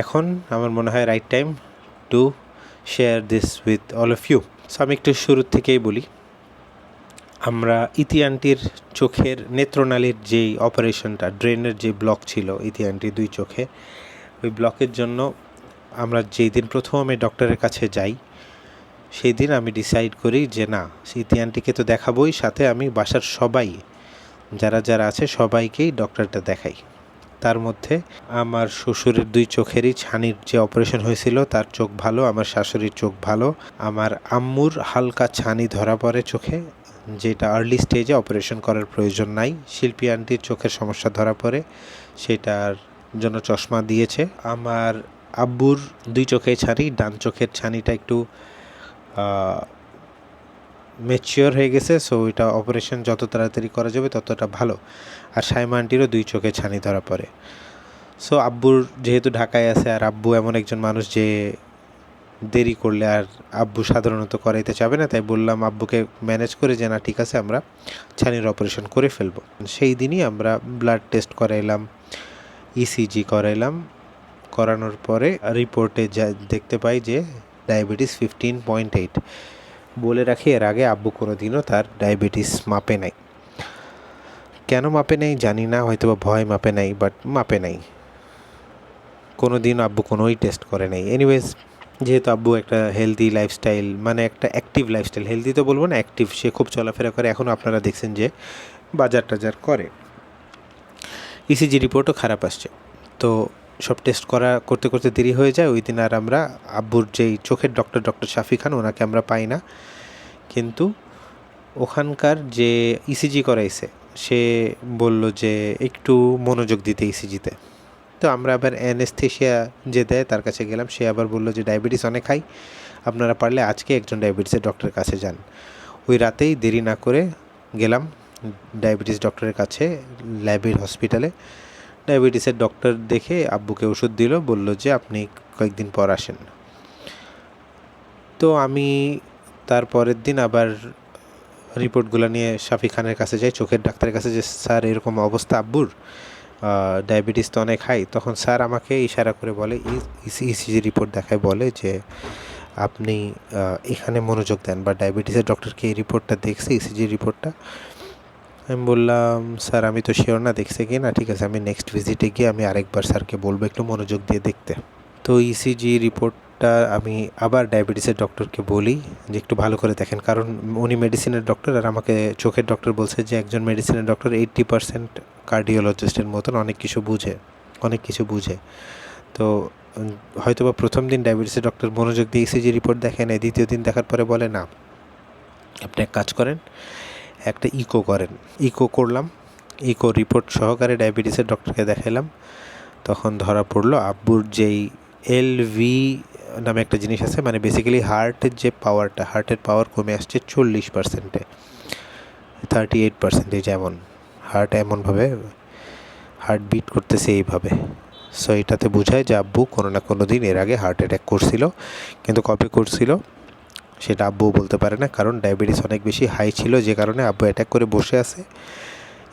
এখন আমার মনে হয় right time to share this with all of you so আমি একটু শুরুর থেকেই বলি। আমরা ইতি আন্টির চোখের নেত্রনালীর যেই অপারেশনটা, ড্রেনের যে ব্লক ছিল ইতি আন্টির দুই চোখে, ওই ব্লকের জন্য আমরা যেই দিন প্রথমে ডক্টরের কাছে যাই, সেই দিন আমি ডিসাইড করি যে না, ইতি আন্টিকে তো দেখাবোই, সাথে আমি বাসার সবাই, যারা যারা আছে সবাইকেই ডক্টরটা দেখাই। তার মধ্যে আমার শ্বশুরের দুই চোখেরই ছানির যে অপারেশন হয়েছিল, তার চোখ ভালো, আমার শাশুড়ির চোখ ভালো, আমার আম্মুর হালকা ছানি ধরা পড়ে চোখে, যেটা আর্লি স্টেজে অপারেশন করার প্রয়োজন নাই। শিল্পী আন্টির চোখের সমস্যা ধরা পড়ে, সেটার জন্য চশমা দিয়েছে। আমার আব্বুর দুই চোখে ছানি, ডান চোখের ছানিটা একটু ম্যাচিওর হয়ে গেছে সো এটা অপারেশন যত তাড়াতাড়ি করা যাবে ততটা ভালো। আর সাইমা আন্টিরও দুই চোখে ছানি ধরা পড়ে। সো আব্বুর যেহেতু ঢাকায় আছে আর আব্বু এমন একজন মানুষ যে দেরি করলে আর আব্বু সাধারণত করাইতে চাবে না, তাই বললাম আব্বুকে ম্যানেজ করে যে, না, ঠিক আছে, আমরা ছানির অপারেশন করে ফেলব। সেই দিনই আমরা ব্লাড টেস্ট করাইলাম ইসিজি করাইলাম। করানোর পরে রিপোর্টে যা দেখতে পাই যে ডায়াবেটিস ফিফটিন পয়েন্ট এইট বলে রাখি, এর আগে আব্বু কোনো দিনও তার ডায়াবেটিস মাপে নাই। কেন মাপে নেই জানি না হয়তো বা ভয় মাপে নাই বাট মাপে নাই। কোনো দিন আব্বু কোনোই টেস্ট করে নাই। এনিওয়েজ যেহেতু আব্বু একটা হেলদি লাইফস্টাইল মানে একটা অ্যাক্টিভ লাইফস্টাইল হেলদি তো বলব না অ্যাক্টিভ সে খুব চলাফেরা করে। এখনও আপনারা দেখছেন যে বাজার টাজার করে। ইসিজি রিপোর্টও খারাপ আসছে। তো সব টেস্ট করা করতে করতে দেরি হয়ে যায়। ওই দিন আর আমরা আব্বুর যেই চোখের ডক্টর ডক্টর শাফি খান, ওনাকে আমরা পাই না। কিন্তু ওখানকার যে ইসিজি করাইছে সে বলল যে একটু মনোযোগ দিতে ইসিজিতে। তো আমরা আবার অ্যানেস্থেশিয়া যে দেয় তার কাছে গেলাম। সে আবার বলল যে, ডায়াবেটিস অনেক হাই। আপনারা পারলে আজকে একজন ডায়াবেটিসের ডক্টরের কাছে যান। ওই রাতেই দেরি না করে গেলাম ডায়াবেটিস ডক্টরের কাছে, ল্যাবের হসপিটালে। ডায়াবেটিসের ডক্টর দেখে আব্বুকে ওষুধ দিল, বলল যে, আপনি কয়েকদিন পর আসেন। তো আমি তার পরের দিন আবার রিপোর্টগুলো নিয়ে শাফি খানের কাছে যাই, চোখের ডাক্তারের কাছে যে, স্যার, এরকম অবস্থা, আব্বুর ডায়াবেটিস তো অনেক হাই তখন স্যার আমাকে ইশারা করে বলে ইসিজি রিপোর্ট দেখায় বলে যে, আপনি এখানে মনোযোগ দেন বা ডায়াবেটিসের ডক্টরকে এই রিপোর্টটা দেখছে ইসিজি রিপোর্টটা? আমি বললাম, স্যার, আমি তো শিওর না, দেখছে কি না, ঠিক আছে, আমি নেক্সট ভিজিটে গিয়ে আমি আরেকবার স্যারকে বলব একটু মনোযোগ দিয়ে দেখতে। তো ইসিজি রিপোর্টটা আমি আবার ডায়াবেটিসের ডক্টরকে বলি যে একটু ভালো করে দেখেন। কারণ উনি মেডিসিনের ডক্টর আর আমাকে চোখের ডক্টর বলছে যে একজন মেডিসিনের ডক্টর এইট্টি পার্সেন্ট কার্ডিওলজিস্টের মতন অনেক কিছু বুঝে, অনেক কিছু বুঝে। তো হয়তো বা প্রথম দিন ডায়াবেটিসের ডক্টর মনোযোগ দিয়ে ইসিজি রিপোর্ট দেখেন দ্বিতীয় দিন দেখার পরে বলে, না, আপনি এক কাজ করেন, একটা ইকো করেন। ইকো করলাম ইকো রিপোর্ট সহকারে ডায়াবেটিসের ডক্টরকে দেখালাম তখন ধরা পড়ল আব্বুর যেই এল ভি নামে একটা জিনিস আছে মানে বেসিক্যালি হার্টের যে পাওয়ারটা হার্টের পাওয়ার কমে আসছে চল্লিশ পার্সেন্টে থার্টি এইট পার্সেন্টে যেমন। হার্ট এমনভাবে হার্ট বিট করতেছে এইভাবে। সো এটাতে বোঝায় যে আব্বু কোনো না কোনো দিন এর আগে হার্ট অ্যাটাক করছিল, কিন্তু কবে করছিল, সেটা আব্বু বলতে পারে না, কারণ ডায়াবেটিস অনেক বেশি হাই ছিল যে কারণে আব্বু অ্যাটাক করে বসে আছে,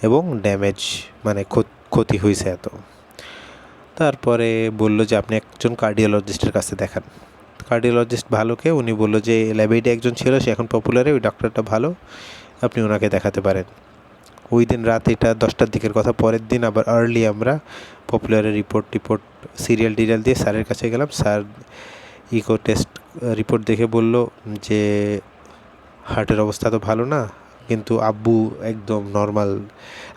এবং ড্যামেজ মানে ক্ষতি হয়েছে এত। তারপরে বলল যে আপনি একজন কার্ডিওলজিস্টের কাছে দেখান। কার্ডিওলজিস্ট ভালোকে উনি বলল যে ল্যাবেডে একজন ছিল, সে এখন পপুলারে ওই ডক্টরটা ভালো, আপনি ওনাকে দেখাতে পারেন। ওই দিন রাত এটা দশটার দিকের কথা, পরের দিন আবার আর্লি আমরা পপুলারের রিপোর্ট টিপোর্ট সিরিয়াল টিরিয়াল দিয়ে স্যারের কাছে গেলাম। স্যার ইকো টেস্ট রিপোর্ট দেখে বলল যে হার্টের অবস্থা তো ভালো না, কিন্তু আব্বু একদম নর্মাল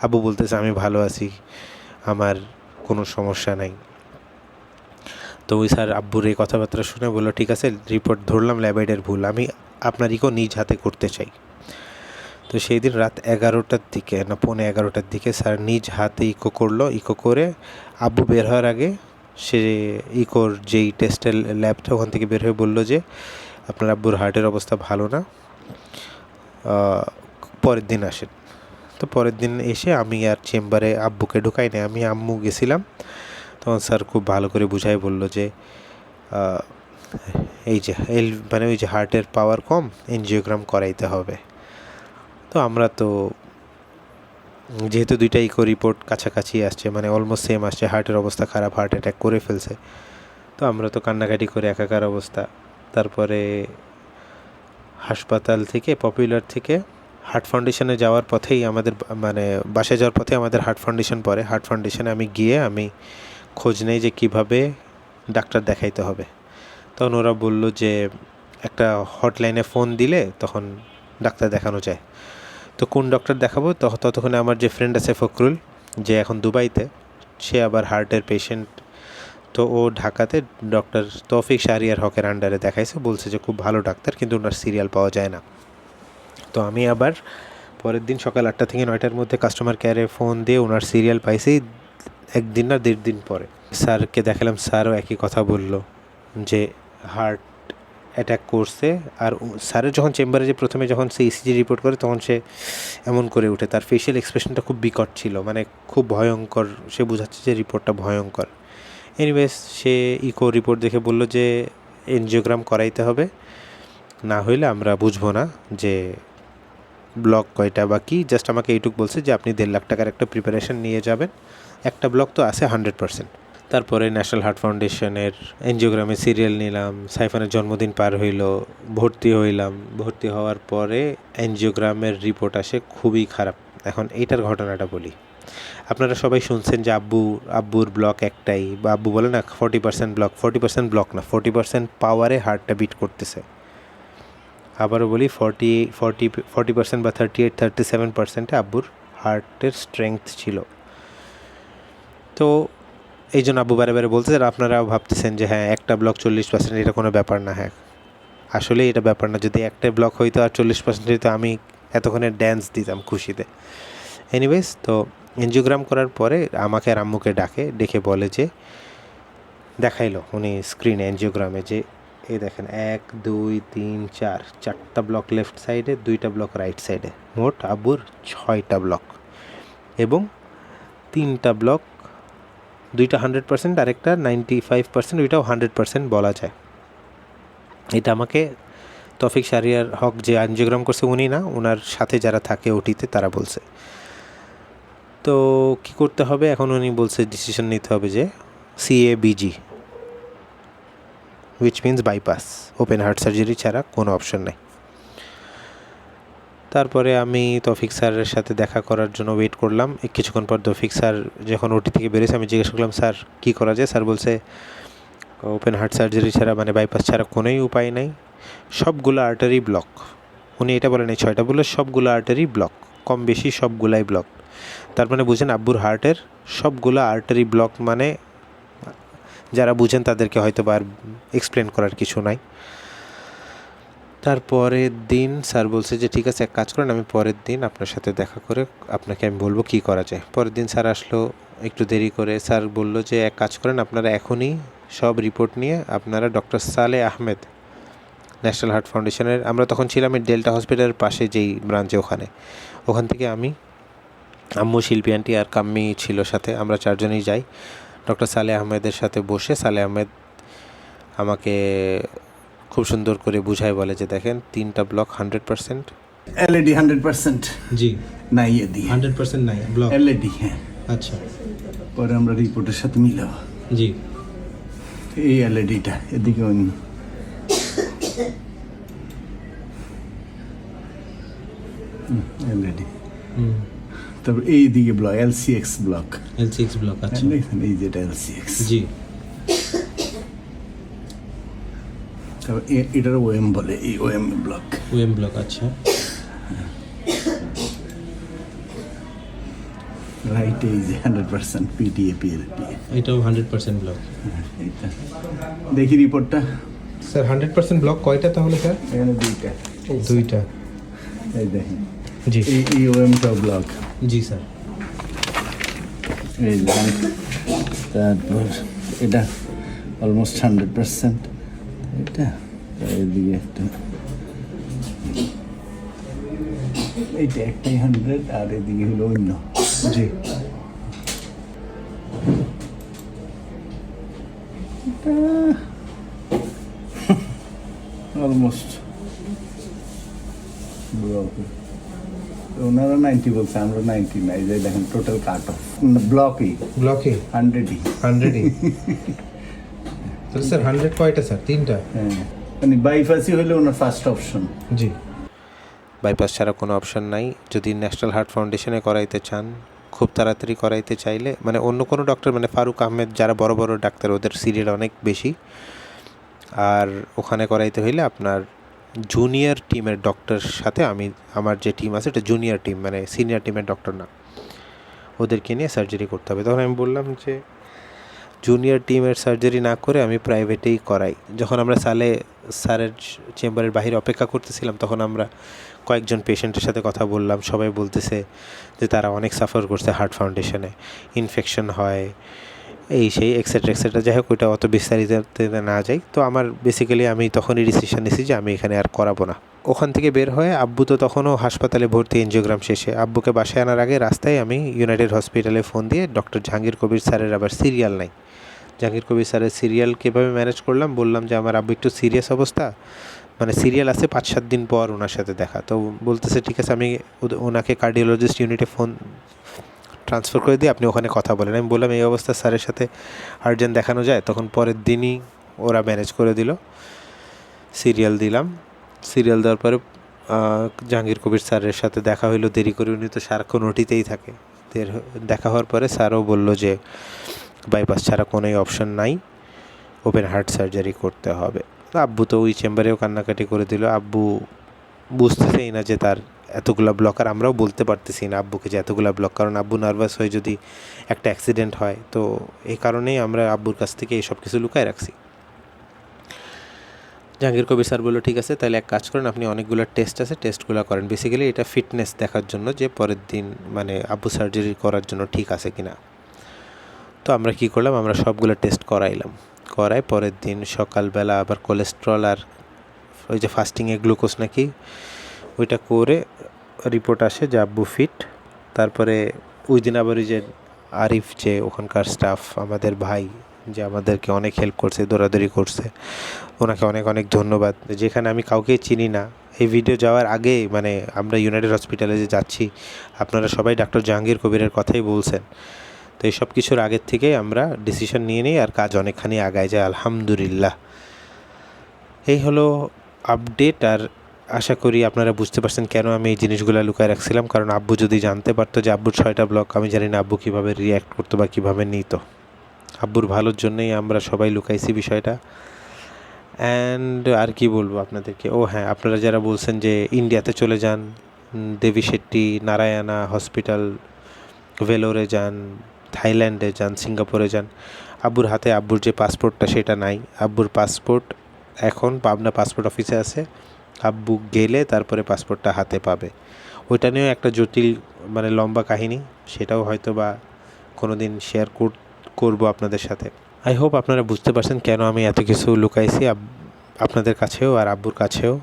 আব্বু বলতেছে আমি ভালো আছি, আমার কোনো সমস্যা নাই। তো ওই স্যার আব্বুর এই কথাবার্তা শুনে বলল, ঠিক আছে রিপোর্ট ধরলাম ল্যাবাইডের ভুল। আমি আপনার ইকো নিজ হাতে করতে চাই। তো সেই দিন রাত এগারোটার দিকে না, পৌনে এগারোটার দিকে স্যার নিজ হাতে ইকো করল। ইকো করে আব্বু বের হওয়ার আগে সে ইকোর যেই টেস্টের ল্যাবটা ওখান থেকে বের হয়ে বলল যে, আপনার আব্বুর হার্টের অবস্থা ভালো না। পরের দিন আসেন। তো পরের দিন এসে আমি আর চেম্বারে আব্বুকে ঢুকাই নাই, আমি আম্মু গেছিলাম। তখন স্যার খুব ভালো করে বুঝাই বলল যে এই যে, এল মানে ওই যে হার্টের পাওয়ার কম, এনজিওগ্রাম করাইতে হবে। তো আমরা তো যেহেতু দুইটা দুইটাই ইকো রিপোর্ট কাছাকাছি আসছে মানে অলমোস্ট সেম আসছে, হার্টের অবস্থা খারাপ, হার্ট অ্যাটাক করে ফেলছে। তো আমরা তো কান্নাকাটি করে একাকার অবস্থা। তারপরে হাসপাতাল থেকে, পপুলার থেকে হার্ট ফাউন্ডেশনে যাওয়ার পথেই আমাদের মানে বাসে যাওয়ার পথে আমাদের হার্ট ফাউন্ডেশন পড়ে। হার্ট ফাউন্ডেশনে আমি গিয়ে আমি খোঁজ নেই যে কীভাবে ডাক্তার দেখাইতে হবে। তখন ওরা বলল যে একটা হটলাইনে ফোন দিলে তখন ডাক্তার দেখানো যায়। তো কোন ডক্টর দেখাবো? ততক্ষণে আমার যে ফ্রেন্ড আছে ফখরুল, যে এখন দুবাইতে, সে আবার হার্টের পেশেন্ট তো ও ঢাকাতে ডক্টর তৌফিক শাহরিয়ার হকের আন্ডারে দেখাইছে। বলছে যে খুব ভালো ডাক্তার, কিন্তু ওনার সিরিয়াল পাওয়া যায় না। তো আমি আবার পরের দিন সকাল আটটা থেকে নয়টার মধ্যে কাস্টমার কেয়ারে ফোন দিয়ে ওনার সিরিয়াল পাইছি। একদিন না দেড় দিন পরে। স্যারকে দেখালাম, স্যারও একই কথা বলল যে হার্ট অ্যাটাক করছে। আর স্যারের যখন চেম্বারে যে প্রথমে যখন সে ইসিজি রিপোর্ট করে, তখন সে এমন করে উঠে তার ফেশিয়াল এক্সপ্রেশনটা খুব বিকট ছিল মানে খুব ভয়ঙ্কর। সে বোঝাচ্ছে যে রিপোর্টটা ভয়ঙ্কর। এনিওয়েজ সে ইকো রিপোর্ট দেখে বলল যে এনজিওগ্রাম করাইতে হবে। না হইলে আমরা বুঝব না যে ব্লক কয়টা বা কি? জাস্ট আমাকে এইটুক বলছে যে আপনি দেড় লাখ টাকার একটা প্রিপারেশন নিয়ে যাবেন। একটা ব্লক তো আছে হান্ড্রেড পার্সেন্ট তারপরে ন্যাশনাল হার্ট ফাউন্ডেশনের এনজিওগ্রামে সিরিয়াল নিলাম, সাইফানের জন্মদিন পার হইল, ভর্তি হইলাম। ভর্তি হওয়ার পরে এনজিওগ্রামের রিপোর্ট আসে খুবই খারাপ। এখন এইটার ঘটনাটা বলি। আপনারা সবাই শুনছেন যে আব্বু, আব্বুর ব্লক একটাই। বা আব্বু বলে না forty percent block forty percent block না ফর্টি পার্সেন্ট পাওয়ারে হার্টটা বিট করতেছে। আবারও বলি ফর্টি ফর্টি ফর্টি পার্সেন্ট বা থার্টি এইট থার্টি সেভেন পার্সেন্টে আব্বুর হার্টের স্ট্রেংথ ছিল। তো এই জন্য আব্বু বারে বারে বলতে আপনারাও ভাবতেছেন যে হ্যাঁ একটা ব্লক চল্লিশ পার্সেন্ট এটা কোনো ব্যাপার না হ্যাঁ। আসলে এটা ব্যাপার না। যদি একটা ব্লক হইতো আর চল্লিশ পার্সেন্ট হইতো, আমি এতক্ষণে ড্যান্স দিতাম খুশিতে। এনিওয়েজ তো এনজিওগ্রাম করার পরে আমাকে আর আম্মুকে ডাকে, ডেকে বলে যে, দেখাইলো উনি স্ক্রিনে এনজিওগ্রামে যে এই দেখেন, এক, দুই, তিন, চার। চারটা ব্লক লেফট সাইডে দুইটা ব্লক রাইট সাইডে মোট আব্বুর ছয়টা ব্লক এবং তিনটা ব্লক দুইটা হান্ড্রেড পার্সেন্ট আরেকটা নাইনটি ফাইভ পার্সেন্ট ওইটাও হান্ড্রেড পার্সেন্ট বলা যায়। এটা আমাকে তফিক শারিয়ার হক যে আঞ্জিওগ্রাম করছে, উনি না ওনার সাথে যারা থাকে ওটিতে, তারা বলছে। তো কি করতে হবে? এখন উনি বলছে ডিসিশন নিতে হবে যে CABG which means bypass open heart surgery ছাড়া কোনো অপশন নেই। তারপরে আমি তৌফিক স্যারের সাথে দেখা করার জন্য ওয়েট করলাম। কিছুক্ষণ পর তৌফিক স্যার যখন ওটি থেকে বেরিয়েছে, আমি জিজ্ঞেস করলাম, স্যার, কী করা যায়? স্যার বলছে ওপেন হার্ট সার্জারি ছাড়া মানে বাইপাস ছাড়া কোনোই উপায় নাই। সবগুলো আর্টারি ব্লক উনি এটা বলেন, এই ছয়টা বলে সবগুলো আর্টারি ব্লক কম বেশি সবগুলাই ব্লক তার মানে বুঝেন, আব্বুর হার্টের সবগুলো আর্টারি ব্লক মানে যারা বুঝেন তাদেরকে হয়তো বা আর এক্সপ্লেন করার কিছু নাই। তারপরের দিন, স্যার বলছে যে, ঠিক আছে, এক কাজ করেন, আমি পরের দিন আপনার সাথে দেখা করে আপনাকে আমি বলব কি করা যায়। পরের দিন স্যার আসলো একটু দেরি করে। স্যার বলল যে, এক কাজ করেন, আপনারা এখনই সব রিপোর্ট নিয়ে আপনারা ডক্টর সালে আহমেদ ন্যাশনাল হার্ট ফাউন্ডেশনের, আমরা তখন ছিলাম এই ডেল্টা হসপিটালের পাশে যেই ব্রাঞ্চে ওখানে। ওখান থেকে আমি আম্মু শিল্পী আন্টি আর কাম্মি ছিল সাথে, আমরা চারজনেই যাই। ডক্টর সালে আহমেদের সাথে বসে সালে আহমেদ আমাকে খুব সুন্দর করে বুঝায় বলে যে দেখেন তিনটা block hundred percent. LED hundred percent. জি। না ইয়ে দিয়ে। হান্ড্রেড পার্সেন্ট নাই ব্লক। এলইডি হ্যাঁ। আচ্ছা। পরে আমরা রিপোর্টের সাথে মিলাবো জি। এই এলইডিটা এদিকে অন্য এলইডি। হুম। তারপর এই দিকে block LCX block L six block আচ্ছা। দেখছেন এই যেটা এলসিএক্স জি। তারপর এটার ওএম বলে এই ওএম ব্লক ওএম ব্লক আচ্ছা। রাইট এই যে হান্ড্রেড পার্সেন্ট পিটিএ পিএলপি এটাও হান্ড্রেড পার্সেন্ট ব্লক এইটা। দেখি রিপোর্টটা স্যার হান্ড্রেড পার্সেন্ট ব্লক কয়টা তাহলে স্যার এখানে দুইটা। দুইটা। এই দেখেন। জি। এই এই ওএমটা ব্লক জি, স্যার। এই তারপর এটা অলমোস্ট হান্ড্রেড পার্সেন্ট এটা এদিকে একটা। এইটা একটাই হান্ড্রেড আর এদিকে হলো অন্য। জি। অলমোস্ট ওনারা নাইনটি বলছে আমরা নাইনটি না এই যে দেখেন টোটাল কাট অফ ব্লকই ব্লকে হান্ড্রেডই হান্ড্রেডই তাহলে স্যার হান্ড্রেড কয়টা স্যার তিনটা? হ্যাঁ। মানে বাইপাসই হলো ওনার ফার্স্ট অপশন জি। বাইপাস ছাড়া কোনো অপশন নাই। যদি ন্যাশনাল হার্ট ফাউন্ডেশনে করাইতে চান খুব তাড়াতাড়ি করাইতে চাইলে মানে অন্য কোনো ডক্টর মানে ফারুক আহমেদ যারা বড় বড় ডাক্তার ওদের সিরিয়াল অনেক বেশি। আর ওখানে করাইতে হইলে আপনার জুনিয়র টিমের ডক্টর সাথে আমি, আমার যে টিম আছে, এটা জুনিয়র টিম মানে সিনিয়র টিমের ডক্টর না। ওদেরকে নিয়ে সার্জারি করতে হবে। তখন আমি বললাম যে জুনিয়র টিমের সার্জারি না করে আমি প্রাইভেটেই করাই। যখন আমরা সালে, স্যারের চেম্বারের বাইরে অপেক্ষা করতেছিলাম, তখন আমরা কয়েকজন পেশেন্টের সাথে কথা বললাম। সবাই বলতেছে যে, তারা অনেক সাফার করছে হার্ট ফাউন্ডেশনে ইনফেকশন হয় এই সেই এক্সেট্রা এক্সেট্রা যাই হোক, ওইটা অত বিস্তারিত না যাই। তো আমার বেসিক্যালি আমি তখনই ডিসিশন নিয়েছি যে আমি এখানে আর করাবো না। ওখান থেকে বের হয়ে আব্বু তো তখনও হাসপাতালে ভর্তি এনজিওগ্রাম শেষে। আব্বুকে বাসায় আনার আগে রাস্তায় আমি ইউনাইটেড হসপিটালে ফোন দিয়ে ডক্টর জাহাঙ্গীর কবির স্যারের আবার সিরিয়াল নাই। জাহাঙ্গীর কবির স্যারের সিরিয়াল কীভাবে ম্যানেজ করলাম? বললাম যে, আমার আব্বু একটু সিরিয়াস অবস্থা। মানে সিরিয়াল আছে পাঁচ, সাত দিন পর ওনার সাথে দেখা। তো বলতেছে, ঠিক আছে, আমি ওনাকে কার্ডিওলজিস্ট ইউনিটে ফোন ট্রান্সফার করে দিয়ে আপনি ওখানে কথা বলেন। আমি বললাম, এই অবস্থা স্যারের সাথে আর্জেন্ট দেখানো যায়? তখন পরের দিনই ওরা ম্যানেজ করে দিল। সিরিয়াল দিলাম। সিরিয়াল দেওয়ার পরে জাহাঙ্গীর কবির স্যারের সাথে দেখা হইল দেরি করে। উনি তো সারাক্ষণ ওটিতেই থাকে। দেখা হওয়ার পরে স্যারও বলল যে বাইপাস ছাড়া কোনোই অপশন নাই। ওপেন হার্ট সার্জারি করতে হবে। আব্বু তো ওই চেম্বারেও কান্নাকাটি করে দিল। আব্বু বুঝতেছেই না যে তার এতগুলা ব্লক আর আমরাও বলতে পারতেছি না আব্বুকে যে এতগুলা ব্লক কারণ আব্বু নার্ভাস হয়ে যদি একটা অ্যাক্সিডেন্ট হয়, তো এই কারণেই আমরা আব্বুর কাছ থেকে এই সব কিছু লুকায় রাখছি। জাহাঙ্গীর কবির স্যার বলল, ঠিক আছে, তাহলে এক কাজ করেন, আপনি অনেকগুলো টেস্ট আছে টেস্টগুলো করেন। বেসিক্যালি এটা ফিটনেস দেখার জন্য যে পরের দিন মানে আব্বু সার্জারি করার জন্য ঠিক আছে কি না তো আমরা কি করলাম, আমরা সবগুলো টেস্ট করাইলাম। করায় পরের দিন সকালবেলা আবার কোলেস্ট্রল আর ওই যে ফাস্টিংয়ে গ্লুকোজ নাকি, ওইটা করে রিপোর্ট আসে যে আব্বু ফিট তারপরে ওই দিন আবার যে আরিফ যে ওখানকার স্টাফ আমাদের ভাই যে আমাদেরকে অনেক হেল্প করছে, দৌড়াদৌড়ি করছে, ওনাকে অনেক অনেক ধন্যবাদ। যেখানে আমি কাউকে চিনি না। এই ভিডিও যাওয়ার আগে মানে আমরা ইউনাইটেড হসপিটালে যে যাচ্ছি, আপনারা সবাই ডাক্তার জাহাঙ্গীর কবিরের কথাই বলছেন। তো এইসব কিছুর আগের থেকেই আমরা ডিসিশন নিয়ে নিই আর কাজ অনেকখানি আগায় যায়, আলহামদুলিল্লাহ। এই হলো আপডেট আর আশা করি আপনারা বুঝতে পারছেন কেন আমি এই জিনিসগুলো লুকায় রাখছিলাম। কারণ আব্বু যদি জানতে পারতো যে আব্বুর ছয়টা ব্লক, আমি জানি না আব্বু কীভাবে রিয়্যাক্ট করতো বা কীভাবে নিত। আব্বুর ভালোর জন্যই আমরা সবাই লুকাইছি বিষয়টা। অ্যান্ড আর কি বলব আপনাদেরকে? ও হ্যাঁ আপনারা যারা বলছেন যে ইন্ডিয়াতে চলে যান দেবী শেট্টি, নারায়ণা হসপিটাল ভেলোরে যান থাইল্যান্ডে যান সিঙ্গাপুরে যান, আব্বুর হাতে আব্বুর যে পাসপোর্টটা সেটা নাই। আব্বুর পাসপোর্ট এখন পাবনা পাসপোর্ট অফিসে আছে। আব্বু গেলে তারপরে পাসপোর্টটা হাতে পাবে। ওইটা নিয়েও একটা জটিল মানে লম্বা কাহিনী, সেটাও হয়তো বা কোনো দিন শেয়ার করব আপনাদের সাথে। আই হোপ আপনারা বুঝতে পারছেন কেন আমি এত কিছু লুকাইছি আপনাদের কাছেও আর আব্বুর কাছেও।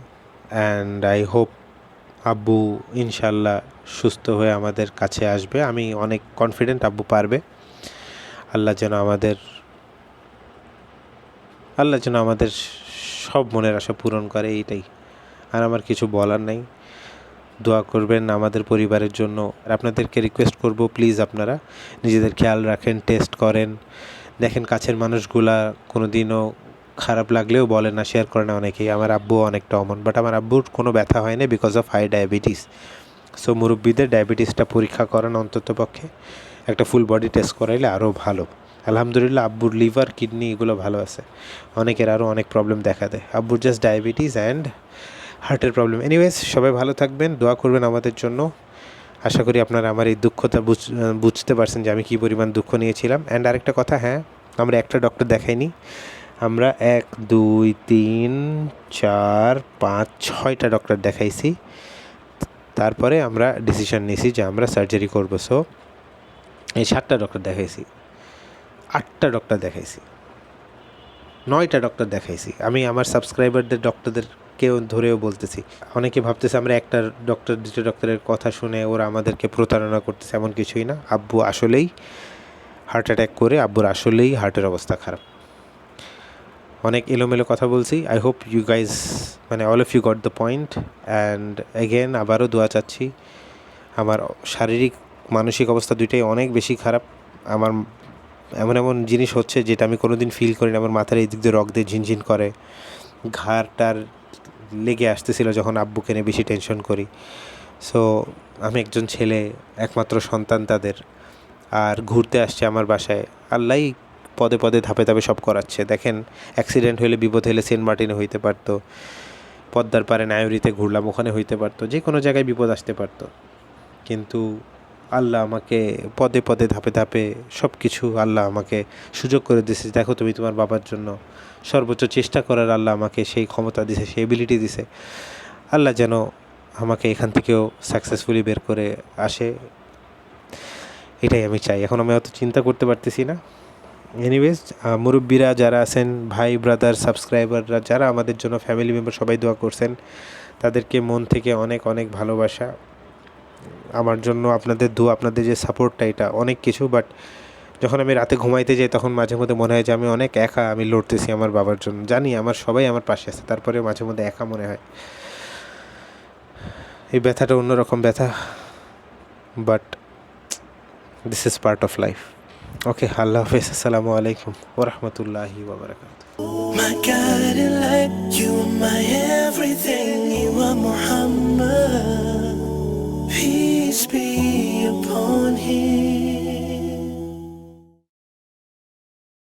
অ্যান্ড আই হোপ আব্বু ইনশাল্লাহ সুস্থ হয়ে আমাদের কাছে আসবে। আমি অনেক কনফিডেন্ট আব্বু পারবে। আল্লাহ যেন আমাদের, আল্লাহ যেন আমাদের সব মনের আশা পূরণ করে, এইটাই। আর আমার কিছু বলার নাই। দোয়া করবেন আমাদের পরিবারের জন্য। আর আপনাদেরকে রিকোয়েস্ট করব প্লিজ আপনারা নিজেদের খেয়াল রাখেন টেস্ট করেন। দেখেন কাছের মানুষগুলা কোনো দিনও খারাপ লাগলেও বলে না শেয়ার করে না অনেকেই। আমার আব্বু অনেকটা অমন বাট আমার আব্বুর কোনো ব্যথা হয় না because of high diabetes so মুরব্বীদের ডায়াবেটিসটা পরীক্ষা করান অন্তত পক্ষে। একটা ফুল বডি টেস্ট করাইলে আরও ভালো। আলহামদুলিল্লাহ, আব্বুর লিভার কিডনি এগুলো ভালো আছে। অনেকের আরও অনেক প্রবলেম দেখা দেয়। আব্বুর জাস্ট ডায়াবেটিস অ্যান্ড হার্টের প্রবলেম। এনিওয়েজ সবাই ভালো থাকবেন, দোয়া করবেন আমাদের জন্য। আশা করি আপনারা আমার এই দুঃখটা বুঝ- বুঝতে পারছেন যে আমি কী পরিমাণ দুঃখ নিয়েছিলাম। অ্যান্ড আরেকটা কথা হ্যাঁ আমরা একটা ডক্টর দেখাইনি। আমরা এক, দুই, তিন, চার, পাঁচ, ছয়টা ডক্টর দেখাইছি। তারপরে আমরা ডিসিশন নিয়েছি যে আমরা সার্জারি করব। সো এই সাতটা ডক্টর দেখাইছি। আটটা ডক্টর দেখাইছি। নয়টা ডক্টর দেখাইছি। আমি আমার সাবস্ক্রাইবারদের ডক্টরদের কেউ ধরেও বলতেছি। অনেকে ভাবতেছে আমরা একটা ডক্টর দুটো ডক্টরের কথা শুনে ওরা আমাদেরকে প্রতারণা করতেছে, এমন কিছুই না। আব্বু আসলেই হার্ট অ্যাটাক করে, আব্বুর আসলেই হার্টের অবস্থা খারাপ। অনেক এলোমেলো কথা বলছি। আই হোপ ইউ গাইজ মানে all of you got the point and again আবারও দোয়া চাচ্ছি। আমার শারীরিক, মানসিক অবস্থা দুইটাই অনেক বেশি খারাপ। আমার এমন এমন জিনিস হচ্ছে যেটা আমি কোনোদিন ফিল করি না। আমার মাথার এই দিক দিয়ে রক দিয়ে ঝিনঝিন করে। ঘাড়টার লেগে আসতেছিল যখন আব্বুকে নিয়ে বেশি টেনশন করি। সো আমি একজন ছেলে, একমাত্র সন্তান তাদের। আর ঘুরতে আসছে আমার বাসায়। আল্লাহই পদে পদে ধাপে ধাপে সব করাচ্ছে। দেখেন অ্যাক্সিডেন্ট হলে বিপদ হলে সেন্ট মার্টিনে হইতে পারতো। পদ্মার পারে নায়রিতে ঘুরলাম, ওখানে হইতে পারতো। যে কোনো জায়গায় বিপদ আসতে পারতো। কিন্তু আল্লাহ আমাকে পদে পদে, ধাপে ধাপে সব কিছু আল্লাহ আমাকে সুযোগ করে দিছে দেখো তুমি তোমার বাবার জন্য সর্বোচ্চ চেষ্টা করার আল্লাহ আমাকে সেই ক্ষমতা দিছে সেই এবিলিটি দিছে আল্লাহ যেন আমাকে এখান থেকেও সাকসেসফুলি বের করে আসে। এটাই আমি চাই। এখন আমি অত চিন্তা করতে পারতেছি না। এনিওয়েজ মুরব্বীরা যারা আছেন, ভাই ব্রাদার সাবস্ক্রাইবাররা যারা আমাদের জন্য ফ্যামিলি মেম্বার সবাই দোয়া করছেন। তাদেরকে মন থেকে অনেক অনেক ভালোবাসা। আমার জন্য আপনাদের দোয়া আপনাদের যে সাপোর্টটা এটা অনেক কিছু বাট যখন আমি রাতে ঘুমাইতে যাই তখন মাঝে মধ্যে মনে হয় যে আমি অনেক একা আমি লড়তেছি আমার বাবার জন্য। জানি আমার সবাই আমার পাশে আছে তারপরে মাঝে মধ্যে একা মনে হয়। এই ব্যথাটা অন্যরকম ব্যথা but this is part of life okay আল্লাহ হাফেজ আসসালামু আলাইকুম ওরহমতুল্লাহি ওবরাকাত My you my everything, you are Muhammad. Peace be upon him.